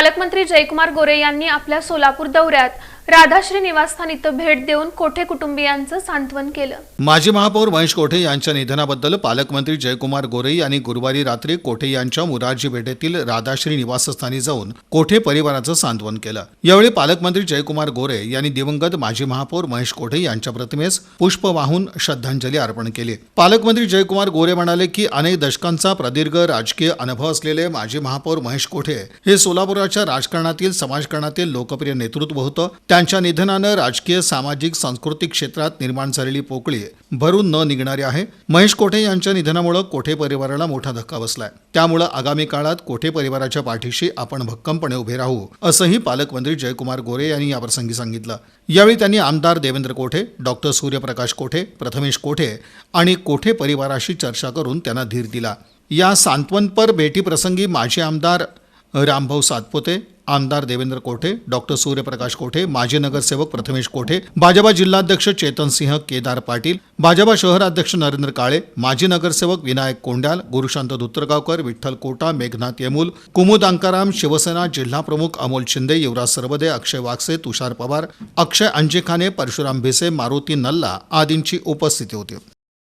पालकमंत्री जयकुमार गोरे यांनी आपल्या सोलापूर दौऱ्यात राधाश्री निवासस्थान इथं भेट देऊन कोठे कुटुंबियांचं सांत्वन केलं? माजी महापौर महेश कोठे यांच्या निधनाबद्दल पालकमंत्री जयकुमार गोरे यांनी गुरुवारी रात्री कोठे यांच्या मुरारजी भेटेतील राधाश्री निवासस्थानी जाऊन कोठे परिवाराचं सांत्वन केलं? यावेळी पालकमंत्री जयकुमार गोरे यांनी दिवंगत माजी महापौर महेश कोठे यांच्या प्रतिमेस पुष्प वाहून श्रद्धांजली अर्पण केली. पालकमंत्री जयकुमार गोरे म्हणाले की अनेक दशकांचा प्रदीर्घ राजकीय अनुभव असलेले माजी महापौर महेश कोठे हे सोलापुराच्या राजकारणातील समाजकारणातील लोकप्रिय नेतृत्व होतं. त्यांच्या निधनानं राजकीय सामाजिक सांस्कृतिक क्षेत्रात निर्माण झालेली पोकळी भरून न निघणारी आहे. महेश कोठे यांच्या निधनामुळे कोठे परिवाराला मोठा धक्का बसलाय? त्यामुळे आगामी काळात कोठे परिवाराच्या पाठीशी आपण भक्कमपणे उभे राहू असंही पालकमंत्री जयकुमार गोरे यांनी याप्रसंगी सांगितलं. यावेळी त्यांनी आमदार देवेंद्र कोठे डॉक्टर सूर्यप्रकाश कोठे प्रथमेश कोठे आणि कोठे परिवाराशी चर्चा करून त्यांना धीर दिला. या सांत्वनपर भेटीप्रसंगी माजी आमदार रामभाऊ सातपुते आमदार देवेंद्र कोठे डॉक्टर सूर्यप्रकाश कोठे माजी नगरसेवक प्रथमेश कोठे भाजपा जिल्हाध्यक्ष चेतन सिंह केदार पाटील भाजपा शहराध्यक्ष नरेंद्र काळे माजी नगरसेवक विनायक कोंड्याल गुरुशांत धुत्रगावकर विठ्ठल कोटा मेघनाथ येमूल कुमुद अंकाराम शिवसेना जिल्हा प्रमुख अमोल शिंदे युवराज सरवदे अक्षय वागसे तुषार पवार अक्षय अंजेखाने परशुराम भिसे मारुती नल्ला आदींची उपस्थिती होती.